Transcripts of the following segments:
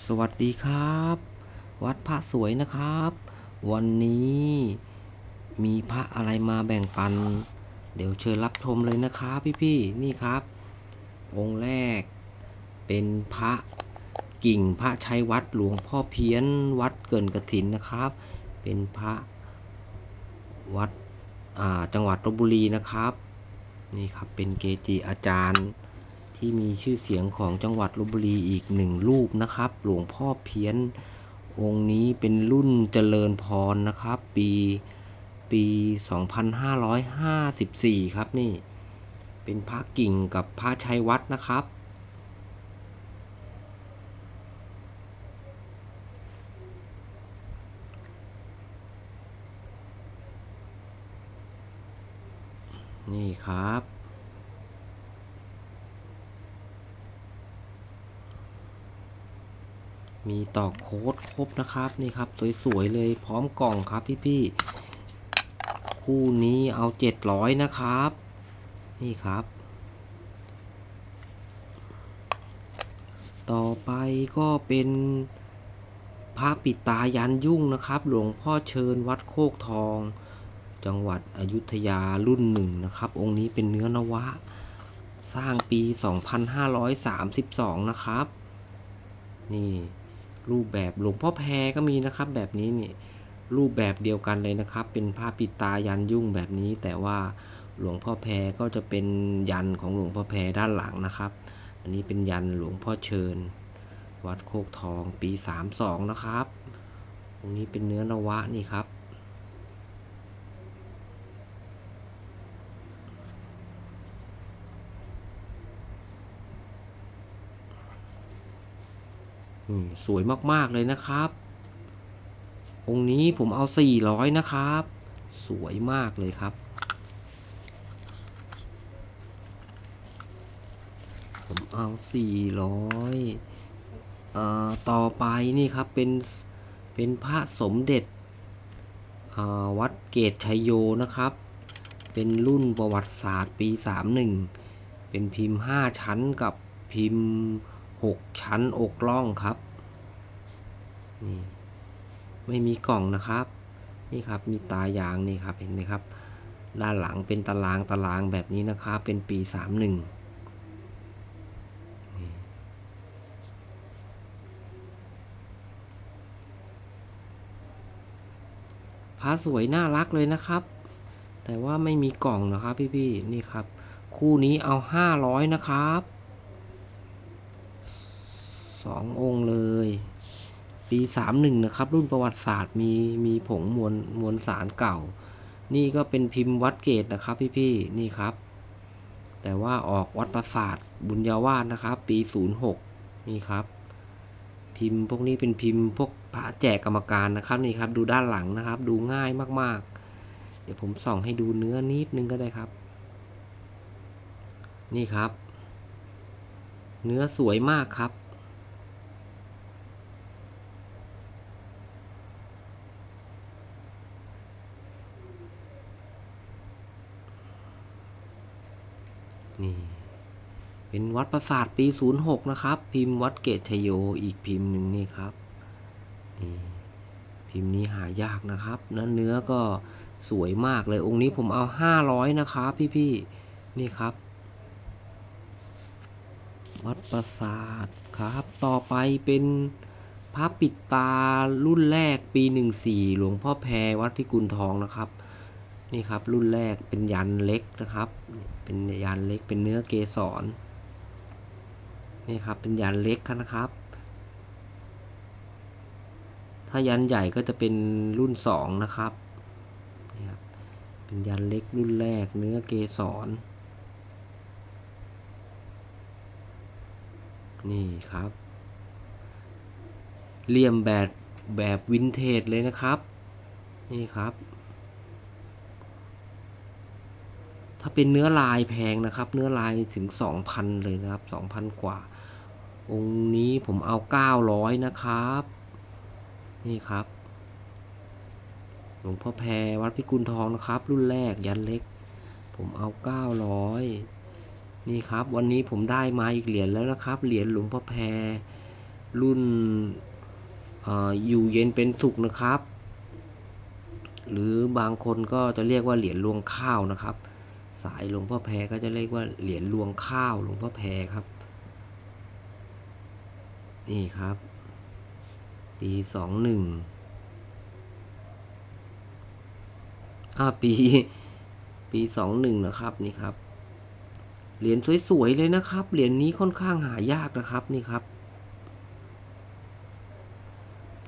สวัสดีครับ วัดพระสวยนะครับ วันนี้มีพระอะไรมาแบ่งปัน เดี๋ยวเชิญรับชมเลยนะครับพี่ๆนี่ครับ องค์แรกเป็นพระกิ่งพระชัยวัดหลวงพ่อเพี้ยนวัดเกินกระถินนะครับ เป็นพระวัดจังหวัดลบบุรีนะครับ นี่ครับเป็นเกจิอาจารย์ ที่มีชื่อเสียงของจังหวัดลบบุรีอีกหนึ่งรูปนะครับ หลวงพ่อเพี้ยน องค์นี้เป็นรุ่นเจริญพรนะครับ ปีปี 2554 ครับนี่ เป็นพระกิ่งกับพระชัยวัดนะครับ นี่ครับ มีต่อโค้ดครบนะครับนี่ครับสวยๆเลยพร้อมกล่องครับพี่ๆคู่นี้เอาเจ็ดร้อยนะครับ นี่ครับ ต่อไปก็เป็นพระปิดตายันยุ่งนะครับ หลวงพ่อเชิญวัดโคกทอง จังหวัดอยุธยารุ่นหนึ่งนะครับ องค์นี้เป็นเนื้อนวะ สร้างปี 2532 นะครับ นี่ รูปแบบหลวงพ่อแพรก็มีนะครับ แบบนี้นี่รูปแบบเดียวกันเลยนะครับ เป็นผ้าปิดตายันยุ่งแบบนี้ แต่ว่าหลวงพ่อแพรก็จะเป็นยันของหลวงพ่อแพรด้านหลังนะครับ อันนี้เป็นยันหลวงพ่อเชิญ วัดโคกทองปี 32 นะครับตรงนี้เป็นเนื้อนวะนี่ครับ สวยมากๆเลยนะครับ องค์นี้ผมเอา400นะครับ สวยมากเลยครับ ผมเอา400เอ่อต่อไปนี่ครับเป็นเป็นพระสมเด็จอ่าวัดเกตชัยโยนะครับ เป็นรุ่นประวัติศาสตร์ปี 31 เป็นพิมพ์ 5 ชั้นกับพิมพ์ 6 ชั้นอกล่องครับ นี่ไม่มีกล่องนะครับ นี่ครับมีตายางนี่ครับเห็นไหมครับ ด้านหลังเป็นตารางตารางแบบนี้นะครับ เป็นปี 31นี่พระสวยน่ารักเลยนะครับ แต่ว่าไม่มีกล่องนะครับพี่ๆนี่ครับ คู่นี้เอา500นะครับสององค์เลย ปี 31 นะครับ รุ่นประวัติศาสตร์มีมีผงมวลมวลสารเก่า นี่ก็เป็นพิมพ์วัดเกตนะครับพี่ๆนี่ครับ แต่ว่าออกวัดประสาทบุญญาวาสนะครับ ปี 06 นี่ครับ พิมพ์พวกนี้เป็นพิมพ์พวกพระแจกกรรมการนะครับนี่ครับ ดูด้านหลังนะครับ ดูง่ายมากๆ เดี๋ยวผมส่องให้ดูเนื้อนิดนึงก็ได้ครับ นี่ครับ เนื้อสวยมากครับ นี่ เป็นวัดประสาทปี 06 นะครับ พิมพ์วัดเกตชโยอีกพิมพ์หนึ่งนี่ครับนี่พิมพ์นี้หายากนะครับแล้วเนื้อก็สวยมากเลยองค์นี้ผมเอา 500 นะครับพี่ๆนี่ครับ วัดประสาทครับ ต่อไปเป็นพระปิดตารุ่นแรกปี 14 หลวงพ่อแพรวัดพิกุลทองนะครับ นี่ครับรุ่นแรกเป็นยันเล็กนะครับ เป็นยันเล็กเป็นเนื้อเกสรนี่ครับเป็นยันเล็กนะครับ ถ้ายันใหญ่ก็จะเป็นรุ่นสองนะครับนี่ครับเป็นยันเล็กรุ่นแรกเนื้อเกสรนี่ครับเหลี่ยมแบบแบบวินเทจเลยนะครับ นี่ครับ ถ้าเป็นเนื้อลายแพงนะครับ เนื้อลายถึง 2,000 เลยนะครับ 2,000 กว่า องค์นี้ผมเอา 900 นะครับ นี่ครับ หลวงพ่อแพรวัดพิกุลทองนะครับ รุ่นแรกยันเล็ก ผมเอา 900 นี่ครับ วันนี้ผมได้มาอีกเหรียญแล้วนะครับ เหรียญหลวงพ่อแพรรุ่นอออยู่เย็นเป็นสุขนะครับ หรือบางคนก็จะเรียกว่าเหรียญรวงข้าวนะครับ สายหลวงพ่อแพรก็จะเรียกว่าเหรียญรวงข้าวหลวงพ่อแพรครับ นี่ครับ ปีสองหนึ่งอ่าปีปีสองหนึ่งนะครับนี่ครับ เหรียญสวยๆเลยนะครับ เหรียญนี้ค่อนข้างหายากนะครับนี่ครับ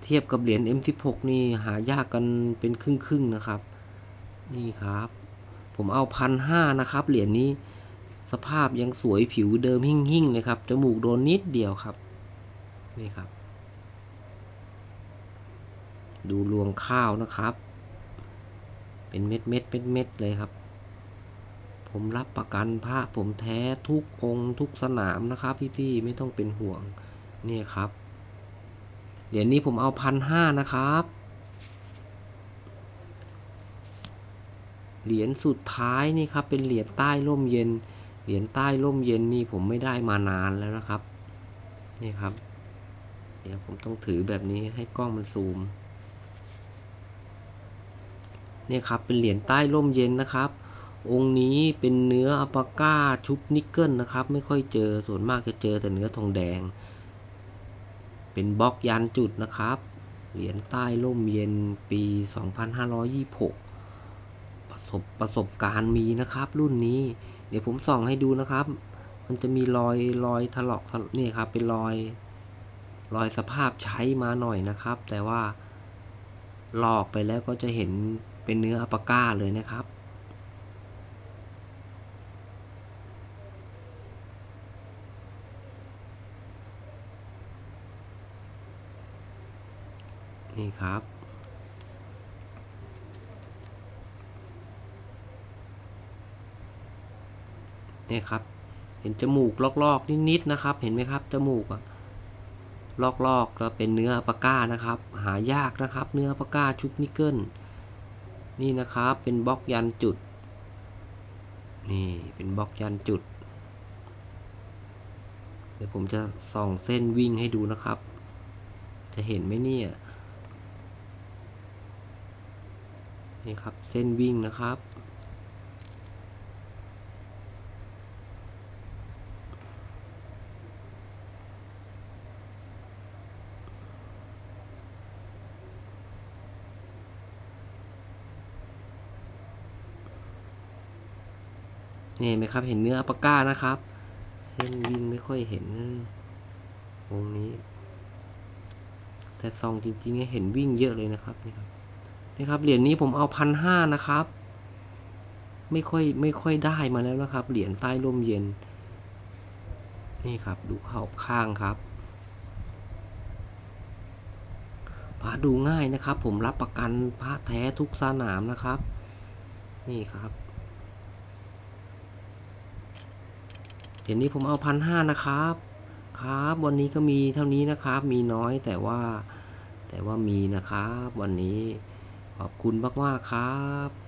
เทียบกับเหรียญ M16 นี่หายากกันเป็นครึ่งๆนะครับ นี่ครับ ผมเอาพันห้านะครับ เหรียญนี้สภาพยังสวยผิวเดิมหิ่งๆเลยครับ จมูกโดนนิดเดียวครับ นี่ครับ ดูรวงข้าวนะครับ เป็นเม็ดเม็ดเม็ดเม็ดเลยครับ ผมรับประกันพระผมแท้ทุกองค์ทุกสนามนะครับพี่ๆ ไม่ต้องเป็นห่วง นี่ครับ เหรียญนี้ผมเอาพันห้านะครับ เหรียญสุดท้ายนี่ครับเป็นเหรียญใต้ร่มเย็น เหรียญใต้ร่มเย็นนี่ผมไม่ได้มานานแล้วนะครับ นี่ครับ เดี๋ยวผมต้องถือแบบนี้ให้กล้องมันซูม นี่ครับเป็นเหรียญใต้ร่มเย็นนะครับ องค์นี้เป็นเนื้ออัปปาก้าชุบนิกเกิลนะครับ ไม่ค่อยเจอส่วนมากจะเจอแต่เนื้อทองแดง เป็นบล็อกยันจุดนะครับ เหรียญใต้ร่มเย็นปี 2526 ประสบประสบการณ์มีนะครับ รุ่นนี้ เดี๋ยวผมส่องให้ดูนะครับ มันจะมีรอยรอยถลอกนี่ครับ เป็นรอย รอยสภาพใช้มาหน่อยนะครับ แต่ว่าลอกไปแล้วก็จะเห็นเป็นเนื้ออัปาก้าเลยนะครับนี่ครับ นี่ยครับ เห็นจมูกลอกๆนิดๆนะครับ เห็นไหมครับจมูกอะลอกๆแล้วเป็นเนื้อปปาก้านะครับ หายากนะครับ เนื้อปปาก้าชุบนิกเกิลนี่นะครับ เป็นบล็อกยันจุด นี่เป็นบล็อกยันจุด เดี๋ยวผมจะส่องเส้นวิ่งให้ดูนะครับ จะเห็นไหมเนี่ย นี่ครับเส้นวิ่งนะครับ นี่ไหมครับ เห็นเนื้ออัปปาก้านะครับ เส้นวิ่งไม่ค่อยเห็นวงนี้ แต่ซองจริงๆเห็นวิ่งเยอะเลยนะครับนี่ครับนี่ครับเหรียญนี้ผมเอาพันห้านะครับ ไม่ค่อยไม่ค่อยได้มาแล้วนะครับ เหรียญใต้ร่มเย็น นี่ครับ ดูข้าข้างครับพระดูง่ายนะครับ ผมรับประกันพระแท้ทุกสนามนะครับ นี่ครับ เดี๋ยวนี้ผมเอาพันห้านะครับ ครับ วันนี้ก็มีเท่านี้นะครับ มีน้อยแต่ว่า แต่ว่ามีนะครับ วันนี้ขอบคุณมากๆครับ